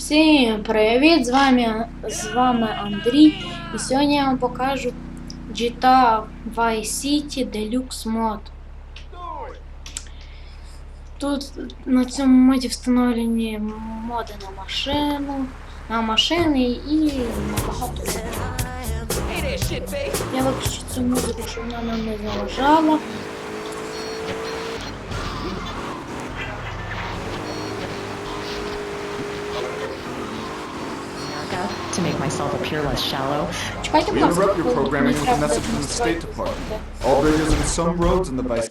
Всім привіт! З вами, з вами Андрій. І сьогодні я вам покажу GTA Vice City Deluxe Mod. Тут на цьому моді встановлені моди на машину, на машини і на багато. Я виключу цю музику, щоб вона нам не заважала. path to make myself appear less shallow. Try to we interrupt your programming with a message from the State Department. All bridges and some roads in the vice.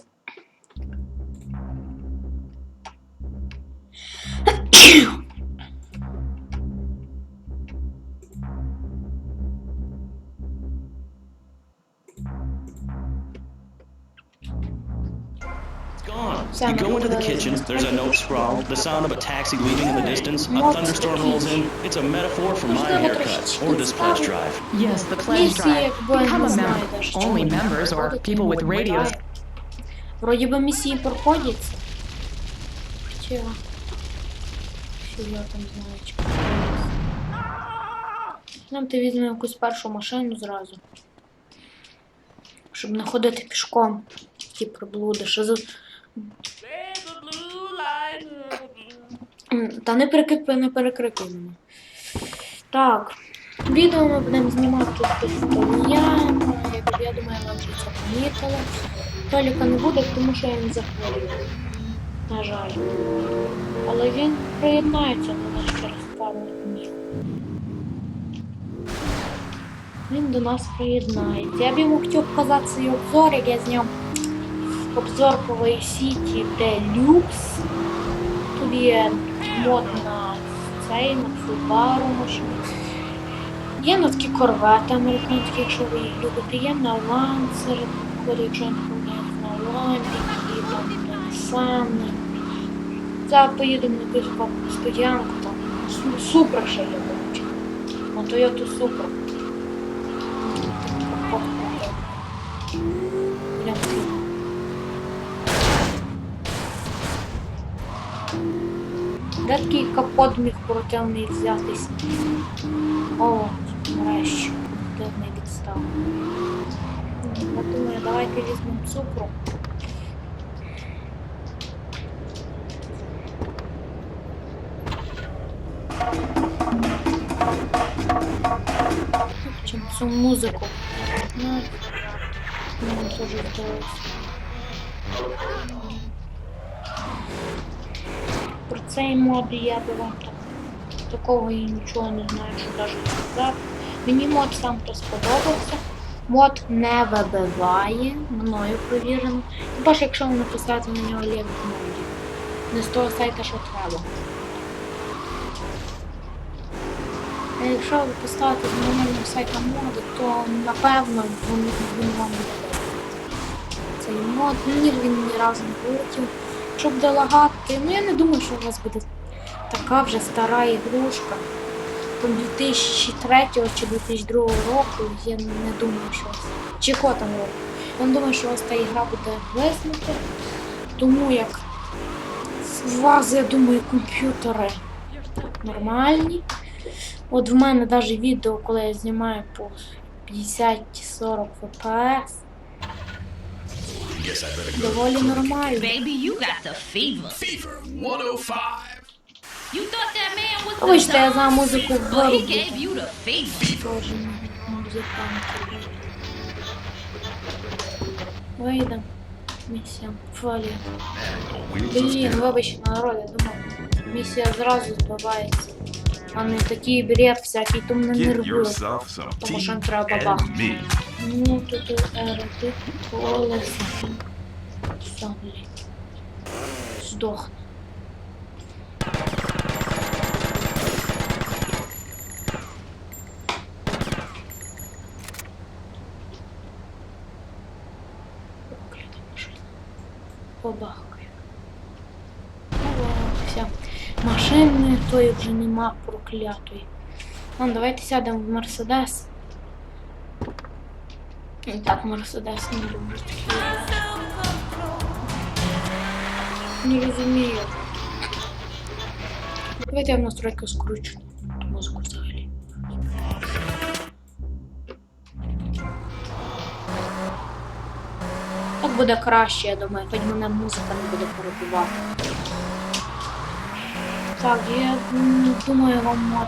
You go into the kitchen, there's a note scrawled, the sound of a taxi leaving in the distance, a thunderstorm rolls in. It's a metaphor for my haircut or this pledge drive. Yes, the pledge drive. Become a member. Only members or people with radios. Вроді би місії проходять. Хоча... Що я там знаю, чи Нам ти візьмемо якусь першу машину зразу. Щоб не ходити пішком. Ті приблуди. Що за... Та не перекрикуй, не перекрикуй мене. Так. Відео ми будемо знімати постоянно. Як я думаю, вам вже це помітили. Толіка не буде, тому що він захворів. На жаль. Але він приєднається до нас через пару днів. Він до нас приєднається. Я б йому хотів показати свій обзор, як я зняв обзор по Vice City Deluxe. Тут є мод на цей, Subaru машину. Є на такі корвети американські, якщо ви їх любите, є на Lancer, коли не помиляюсь, на і там на Nissan. Зараз поїдемо на якусь стоянку, там Су- ще речі. На Toyota Supra. Де такий капот міг противний взятись? О, нарешті, противний відстав. Я думаю, давайте візьмемо цукру. Чим цю музику. Ну, мені теж вдалося. Цей мод я би вам так такого і нічого не знаю, що навіть сказати. Мені мод сам то сподобався. Мод не вибиває, мною провірено. Хіба ж якщо ви написати на нього лінк моді. Не з того сайта, що треба. А якщо ви поставите з нормального сайта моди, то напевно він, вам буде добре. Цей мод, ні, він ні разу не полетів. Щоб буде лагати, ну я не думаю, що у вас буде така вже стара ігрушка. Там 2003 чи 2002 року, я не думаю, що вас. Чи якого там року. Я не думаю, що у вас та ігра буде виснути. Тому як у вас, я думаю, комп'ютери нормальні. От в мене навіть відео, коли я знімаю по 50-40 FPS, доволі нормально. Baby, you got the fever. Fever 105. You thought that man was the Вибачте, я за dog, музику but he вироблю. gave you the fever. Тоже музикант. Вийдемо. Місія. Фолія. Блін, вибачте, народ, я думав, місія зразу збивається. А не такий бред всякий, то мене Get нервує. yourself some Тому що tea треба and бабахнути. Me. Ну, тут ероти колеса. Сам, блядь. Здохне. Побахкаю. Ну, все. Машини тої вже нема проклятої. Ну, давайте сядемо в Мерседес. І Так, Мерседес не люблю такі. Не розумію. Давайте я в настройки скручу музику взагалі. Так буде краще, я думаю, хоч мене музика не буде перебивати. Так, я думаю, вам мод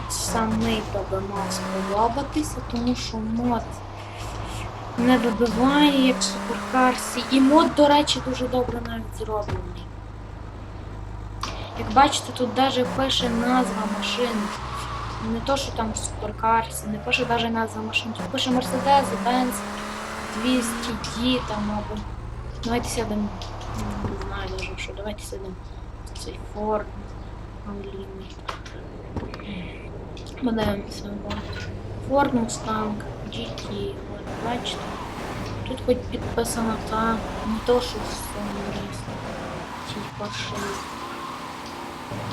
би мав сподобатися, тому що мод не вибиває, як в суперкарсі. І мод, до речі, дуже добре навіть зроблений. Як бачите, тут навіть пише назва машини. Не то, що там в суперкарсі, не пише навіть назва машини. Тут пише Mercedes, Benz, 200D там або. Давайте сядемо. Не знаю даже що. Давайте сядемо. Цей Ford. Англійний. Вот. Ford Mustang, GT. От, бачите. Тут хоч підписана та не то, що в Сомрі. Ті паршиві.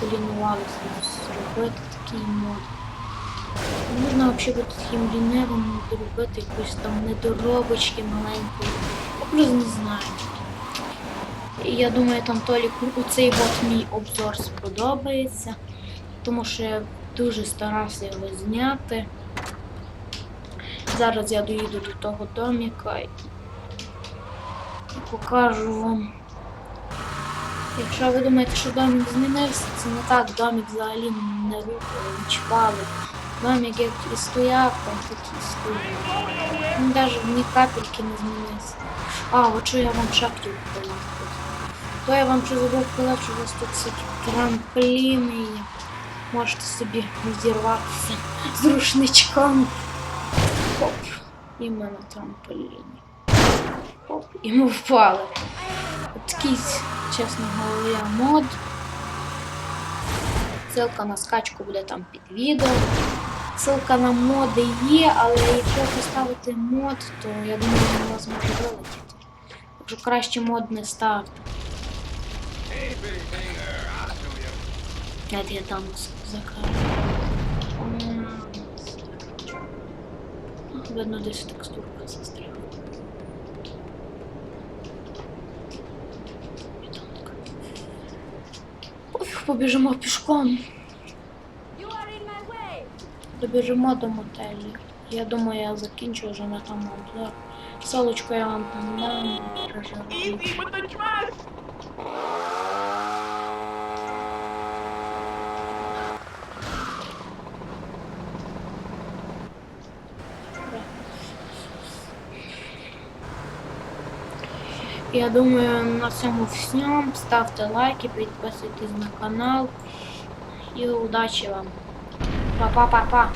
Полінувалися зробити такий мод. Можна взагалі таким лінивим, робити якусь там недоробочки маленької. Я просто не знаю. І я думаю, там Толік у цей от мій обзор сподобається, тому що я дуже старався його зняти. Зараз я доїду до того доміка і покажу вам. Якщо ви думаєте, що домік змінився, це не так, домік взагалі не чіпали. Домік як і стояв, там такий стояв. Він навіть ні капельки не змінився. А, от що я вам хотів показати. То я вам ще забув сказати, що у вас тут всякі трампліни є. Можете собі взірватися з рушничком. Хоп. І ми на трампліні. Хоп. І ми впали. Такий, чесно говоря, мод. Ссылка на скачку буде там під відео. Ссылка на моди є, але якщо поставити мод, то я думаю, він вас може вилетіти. Так що краще мод не ставте. Дайте я там закажу. Видно, десь текстурка. Бідонка. Пофіг, побіжимо пішком. Добіжимо до мотелі. Я думаю, я закінчу вже на тому обзор. Солочку я вам там дам, не переживайте. Я думаю, на цьому всьому. Ставте лайки, підписуйтесь на канал. І удачі вам. Па-па-па-па.